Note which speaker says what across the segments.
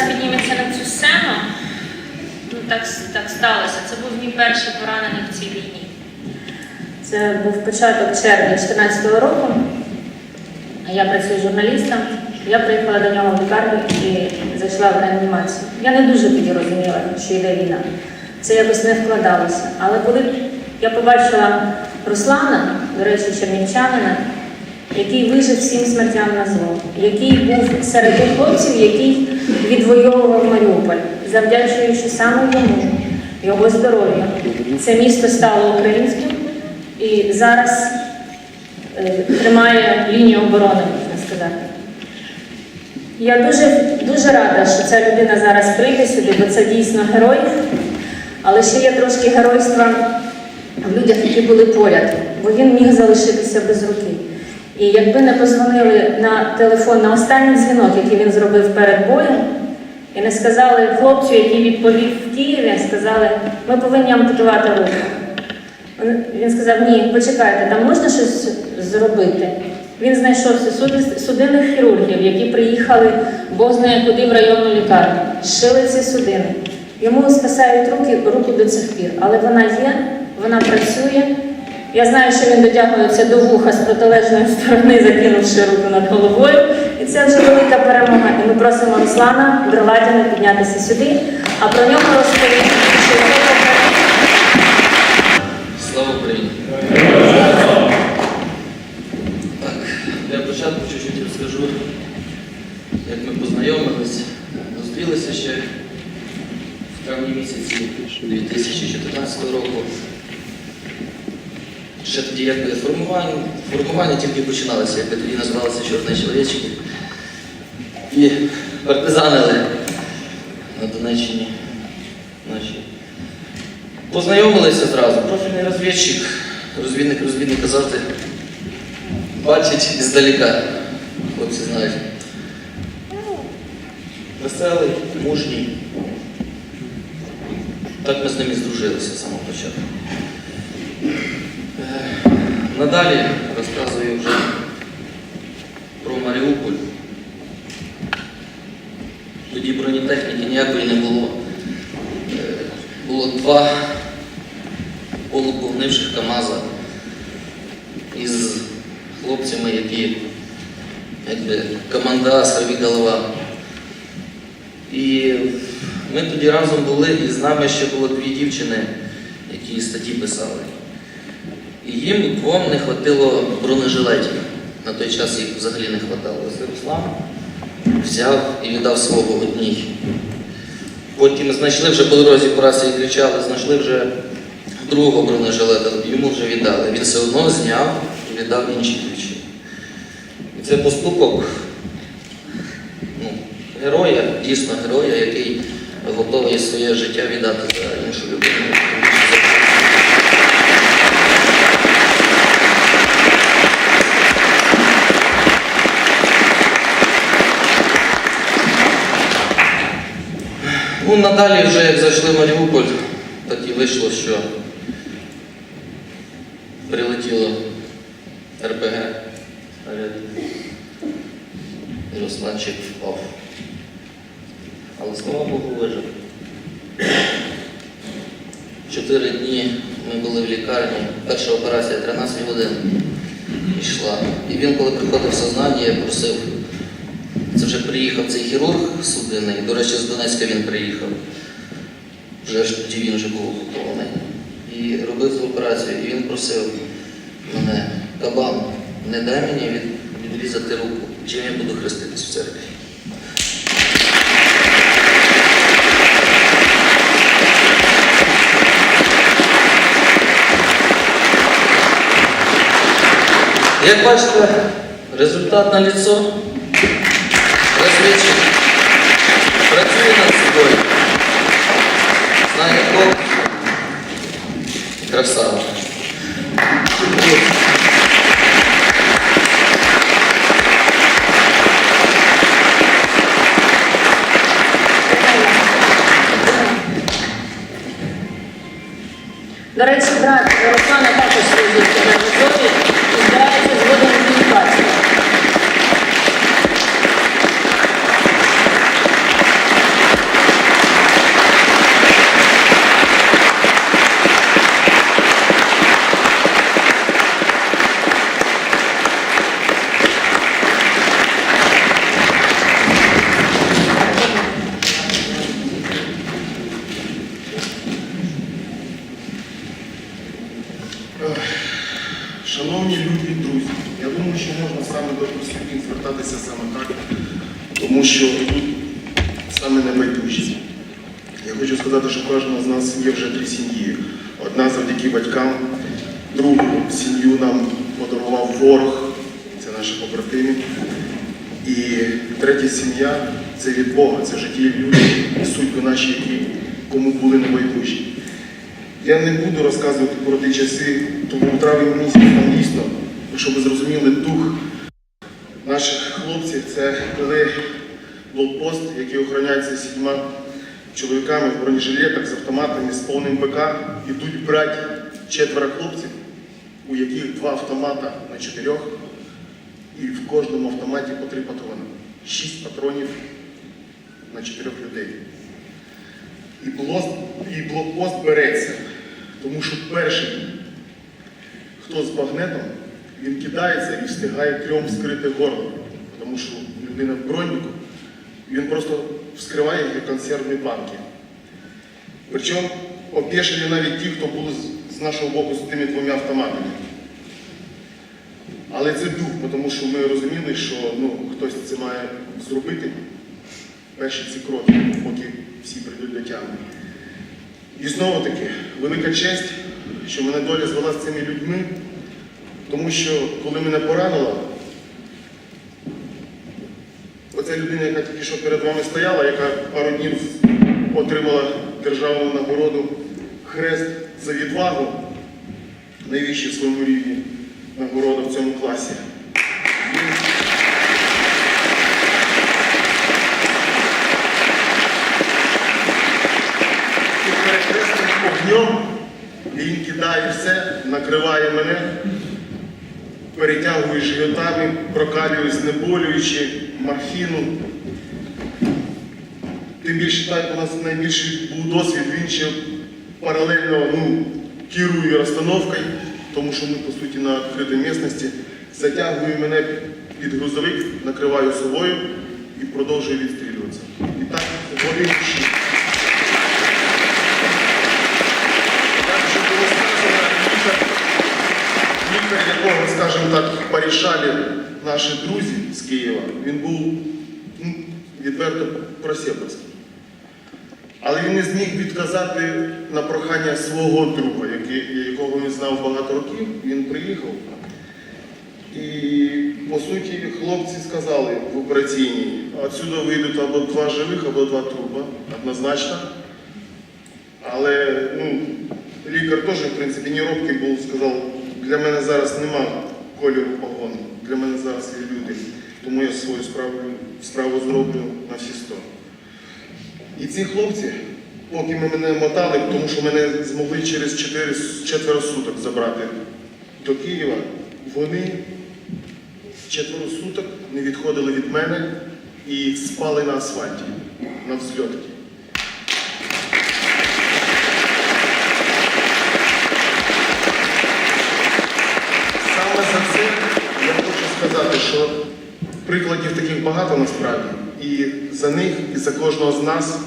Speaker 1: зараз підніметься на цю сцену. Ну, Так так сталося. Це був мій перший поранений в цій війні.
Speaker 2: Це був початок червня 2014 року. Я працюю журналістом. Я приїхала до нього в лікарню і зайшла в реанімацію. Я не дуже тоді розуміла, що йде війна. Це якось не вкладалося. Але коли я побачила Руслана, до речі, чернівчанина, який вижив всім смертям на зло, який був серед тих хлопців, який відвоював Маріуполь, завдячуючи саме йому, його здоров'ю. Це місто стало українським і зараз е, тримає лінію оборони, можна сказати. Я дуже, дуже рада, що ця людина зараз прийде сюди, бо це дійсно герой. Але ще є трошки геройства в людях, які були поряд, бо він міг залишитися без руки. І якби не позвонили на телефон на останній дзвінок, який він зробив перед боєм, і не сказали хлопцю, який відповів в Києві, сказали, ми повинні ампутувати руку. Він- сказав, ні, почекайте, там можна щось зробити. Він знайшов судинних хірургів, які приїхали Бог знає куди в районну лікарню, зшили ці судини. Йому спасають руки, руку до цих пір, але вона є, вона працює. Я знаю, що він дотягується до вуха з протилежної сторони, закинувши руку над головою. І це вже велика перемога. І ми просимо Руслана Дролатіна піднятися сюди, а про нього розповісти, що його попередник
Speaker 3: Слава Україні! Так, для початку чуть-чуть розкажу, як ми познайомились. Зустрілися ще в травні місяці 2014 року. Ще тоді якби формування, формування тільки починалося, якби тоді називалося Чорні чоловічки. І партизанили на Донеччині наші Познайомилися зразу. Профільний розвідчик, розвідник розвідника завжди бачить здалека. Хлопці знають. Веселий, мужній. Так ми з ним і здружилися з самого початку. Надалі розказую вже про Маріуполь. Тоді бронетехніки ніякої не було. Е, Було два полуповнивших КАМАЗа із хлопцями, які якби команда «Сорві голова. І ми тоді разом були, і з нами ще було дві дівчини, які статті писали. Їм двом не хватило бронежилетів. На той час їх взагалі не хватало. Руслан взяв і віддав свого одній. Потім знайшли вже по дорозі по раз і кричали, знайшли вже другого бронежилета, йому вже віддали. Він все одно зняв і віддав іншій дівчині. І це поступок ну, героя, дійсно героя, який готовий своє життя віддати за іншу людину. Ну, надалі вже як зайшли в Маріуполь, так і вийшло, що прилетіло РПГ. І Русланчик впав. Але слава Богу вижив. Чотири дні ми були в лікарні. Перша операція 13 годин йшла. І він, коли приходив в сознання, я просив. Це вже приїхав цей хірург судинний, до речі, з Донецька він приїхав. Вже ж тоді він вже був готовий. І робив цю операцію. І він просив мене, кабан, не дай мені від, відрізати руку, чим я буду хреститись в церкві. Як бачите, результат на ліцо. Розвідчик працює над собою. Знає толк. Красава.
Speaker 2: До речі, брат Руслана також служить на Азові Шановні люди, друзі, я думаю, що можна саме до прислідів
Speaker 4: звертатися саме так, тому що саме небайдужі. Я хочу сказати, що кожного з нас є вже три сім'ї. Одна завдяки батькам, другу сім'ю нам подарував ворог, це наші побратими. І третя сім'я це від Бога, це життя людей, суть наші, які кому були небайдужі. Я не буду розказувати про ті часи, тому в травні місяці там дійсно, щоб ви зрозуміли дух наших хлопців, це коли блокпост, який охороняється сідьма чоловіками в бронежилетах з автоматами, з повним БК, ідуть брати четверо хлопців, у яких два автомата на чотирьох, і в кожному автоматі по три патрони. Шість патронів на чотирьох людей. І блокпост береться, тому що перший, хто з багнетом, він кидається і встигає трьом вскрити горло, тому що людина в броніку, він просто вскриває їх консервні банки. Причому опішили навіть ті, хто були з нашого боку з тими двома автоматами. Але це дух, тому що ми розуміли, що ну, хтось це має зробити перші ці кроки, поки всі прийдуть до тями. І знову таки, велика честь, що мене доля звела з цими людьми, тому що коли мене поранило, оця людина, яка тільки що перед вами стояла, яка пару днів отримала державну нагороду хрест за відвагу, найвищі в своєму рівні нагорода в цьому класі. Він під перехресним і він кидає все, накриває мене, перетягує животами, прокалює знеболюючи, морфіну. Тим більше так у нас найбільший був досвід, він ще паралельно ну, керує розстановкою, тому що ми, по суті, на відкритій місцевості, затягує мене під грузовик, накриваю собою і продовжує відстрілюватися. І так горючи. Як вже було сказано, лікар, лікар, якого, скажімо так, порішали наші друзі з Києва, він був відверто просєпарський. Але він не зміг відказати на прохання свого друга, якого він знав багато років. Він приїхав. І, по суті, хлопці сказали в операційній, отсюди вийдуть або два живих, або два трупа, однозначно. Але ну, лікар теж, в принципі, не робкий був, сказав, для мене зараз нема кольору погон, для мене зараз є люди. Тому я свою справу, справу зроблю на всі сто. І ці хлопці, поки ми мене мотали, тому що мене змогли через 4, четверо суток забрати до Києва, вони четверо суток не відходили від мене і спали на асфальті, на взльотки. Саме за це я хочу сказати, що прикладів таких багато насправді. І за них, і за кожного з нас,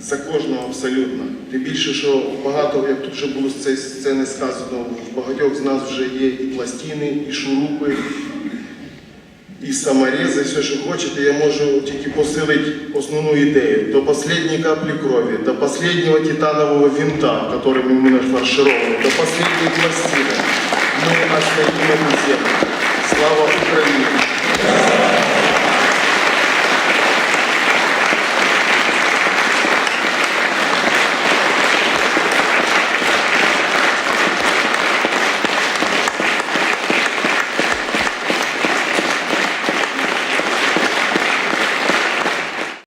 Speaker 4: за кожного абсолютно. Тим більше, що багато, як тут вже було з цієї сцени сказано, в багатьох з нас вже є і пластини, і шурупи, і саморези, все, що хочете, я можу тільки посилити основну ідею. До останньої каплі крові, до останнього титанового винта, которым мы нафаршированы, до последней пластины. Мы остаем на землю. Слава Украине!